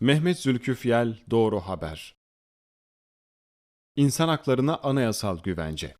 Mehmet Zülküfyel Doğru Haber İnsan haklarına anayasal güvence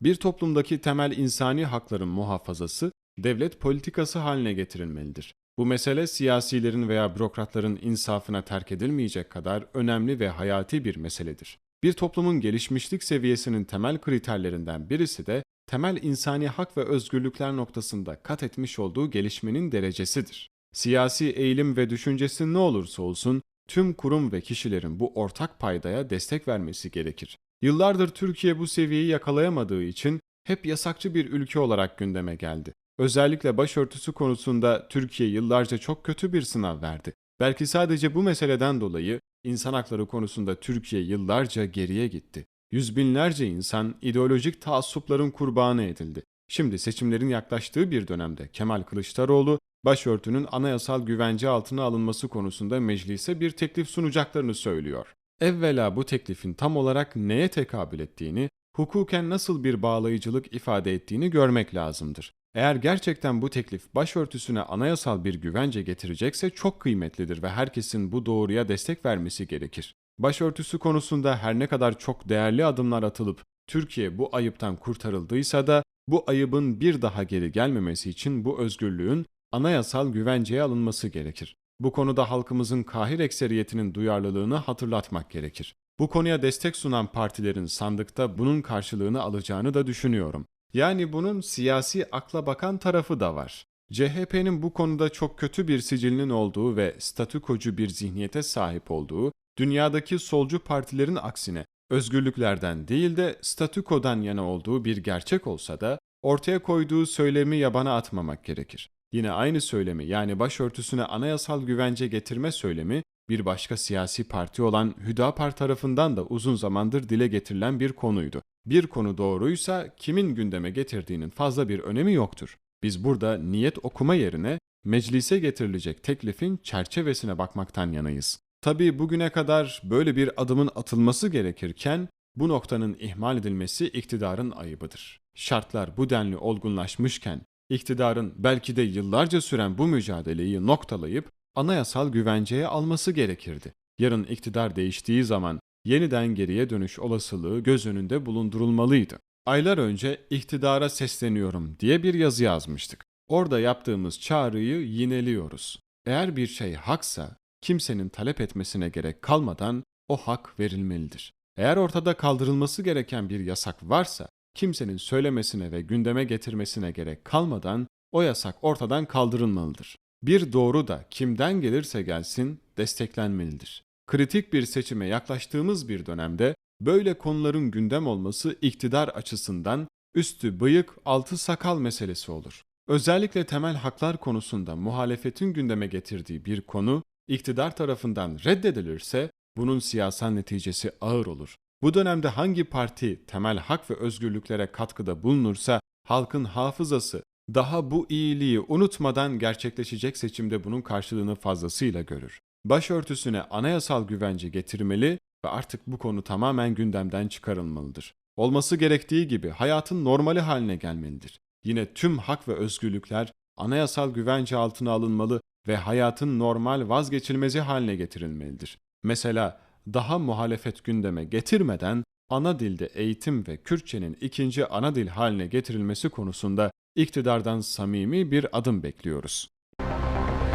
Bir toplumdaki temel insani hakların muhafazası, devlet politikası haline getirilmelidir. Bu mesele siyasilerin veya bürokratların insafına terk edilmeyecek kadar önemli ve hayati bir meseledir. Bir toplumun gelişmişlik seviyesinin temel kriterlerinden birisi de temel insani hak ve özgürlükler noktasında kat etmiş olduğu gelişmenin derecesidir. Siyasi eğilim ve düşüncesi ne olursa olsun tüm kurum ve kişilerin bu ortak paydaya destek vermesi gerekir. Yıllardır Türkiye bu seviyeyi yakalayamadığı için hep yasakçı bir ülke olarak gündeme geldi. Özellikle başörtüsü konusunda Türkiye yıllarca çok kötü bir sınav verdi. Belki sadece bu meseleden dolayı insan hakları konusunda Türkiye yıllarca geriye gitti. Yüz binlerce insan ideolojik taassupların kurbanı edildi. Şimdi seçimlerin yaklaştığı bir dönemde Kemal Kılıçdaroğlu, başörtünün anayasal güvence altına alınması konusunda meclise bir teklif sunacaklarını söylüyor. Evvela bu teklifin tam olarak neye tekabül ettiğini, hukuken nasıl bir bağlayıcılık ifade ettiğini görmek lazımdır. Eğer gerçekten bu teklif başörtüsüne anayasal bir güvence getirecekse çok kıymetlidir ve herkesin bu doğruya destek vermesi gerekir. Başörtüsü konusunda her ne kadar çok değerli adımlar atılıp Türkiye bu ayıptan kurtarıldıysa da bu ayıbın bir daha geri gelmemesi için bu özgürlüğün anayasal güvenceye alınması gerekir. Bu konuda halkımızın kahir ekseriyetinin duyarlılığını hatırlatmak gerekir. Bu konuya destek sunan partilerin sandıkta bunun karşılığını alacağını da düşünüyorum. Yani bunun siyasi akla bakan tarafı da var. CHP'nin bu konuda çok kötü bir sicilinin olduğu ve statükocu bir zihniyete sahip olduğu, dünyadaki solcu partilerin aksine özgürlüklerden değil de statükodan yana olduğu bir gerçek olsa da ortaya koyduğu söylemi yabana atmamak gerekir. Yine aynı söylemi yani başörtüsüne anayasal güvence getirme söylemi bir başka siyasi parti olan Hüdapar tarafından da uzun zamandır dile getirilen bir konuydu. Bir konu doğruysa kimin gündeme getirdiğinin fazla bir önemi yoktur. Biz burada niyet okuma yerine meclise getirilecek teklifin çerçevesine bakmaktan yanayız. Tabii bugüne kadar böyle bir adımın atılması gerekirken bu noktanın ihmal edilmesi iktidarın ayıbıdır. Şartlar bu denli olgunlaşmışken iktidarın belki de yıllarca süren bu mücadeleyi noktalayıp anayasal güvenceye alması gerekirdi. Yarın iktidar değiştiği zaman yeniden geriye dönüş olasılığı göz önünde bulundurulmalıydı. Aylar önce iktidara sesleniyorum diye bir yazı yazmıştık. Orada yaptığımız çağrıyı yineliyoruz. Eğer bir şey haksa kimsenin talep etmesine gerek kalmadan o hak verilmelidir. Eğer ortada kaldırılması gereken bir yasak varsa kimsenin söylemesine ve gündeme getirmesine gerek kalmadan o yasak ortadan kaldırılmalıdır. Bir doğru da kimden gelirse gelsin desteklenmelidir. Kritik bir seçime yaklaştığımız bir dönemde böyle konuların gündem olması iktidar açısından üstü bıyık altı sakal meselesi olur. Özellikle temel haklar konusunda muhalefetin gündeme getirdiği bir konu iktidar tarafından reddedilirse bunun siyasal neticesi ağır olur. Bu dönemde hangi parti temel hak ve özgürlüklere katkıda bulunursa halkın hafızası daha bu iyiliği unutmadan gerçekleşecek seçimde bunun karşılığını fazlasıyla görür. Başörtüsüne anayasal güvence getirmeli ve artık bu konu tamamen gündemden çıkarılmalıdır. Olması gerektiği gibi hayatın normali haline gelmelidir. Yine tüm hak ve özgürlükler anayasal güvence altına alınmalı ve hayatın normal vazgeçilmezi haline getirilmelidir. Mesela daha muhalefet gündeme getirmeden ana dilde eğitim ve Kürtçenin ikinci ana dil haline getirilmesi konusunda iktidardan samimi bir adım bekliyoruz.